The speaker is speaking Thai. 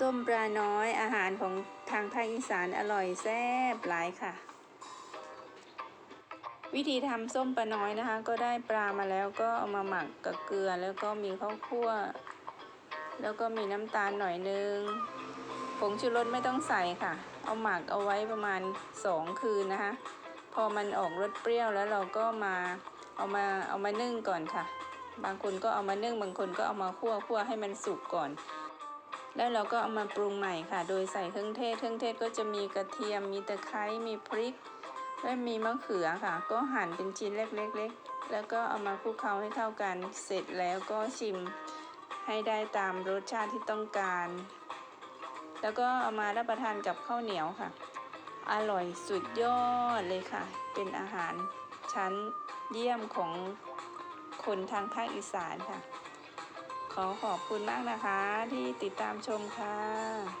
ส้มปลาน้อยอาหารของทางภาคอีสานอร่อยแซ่บหลายค่ะ วิธีทำส้มปลาน้อยนะคะ ก็ได้ปลามาแล้วก็เอามาหมักกับเกลือแล้วก็มีข้าวคั่ว แล้วก็มีน้ำตาลหน่อยนึงผงชูรสไม่ต้องใส่ค่ะ เอาหมักเอาไว้ประมาณ 2 คืนนะคะ พอมันออกรสเปรี้ยวแล้วเราก็มาเอามาเอามานึ่งก่อนค่ะ บางคนก็เอามานึ่งบางคนก็เอามาคั่วคั่วให้มันสุกก่อน แล้วเราก็เอามาปรุงใหม่ค่ะ โดยใส่เครื่องเทศ เครื่องเทศก็จะมีกระเทียม มีตะไคร้ มีพริก และมีมะเขือค่ะ ก็หั่นเป็นชิ้นเล็กๆ แล้วก็เอามาคลุกเคล้าให้เข้ากัน เสร็จแล้วก็ชิมให้ได้ตามรสชาติที่ต้องการ แล้วก็เอามารับประทานกับข้าวเหนียวค่ะ อร่อยสุดยอดเลยค่ะ เป็นอาหารชั้นเยี่ยมของคนทางภาคอีสานค่ะ ขอขอบคุณมากนะคะที่ติดตามชมค่ะ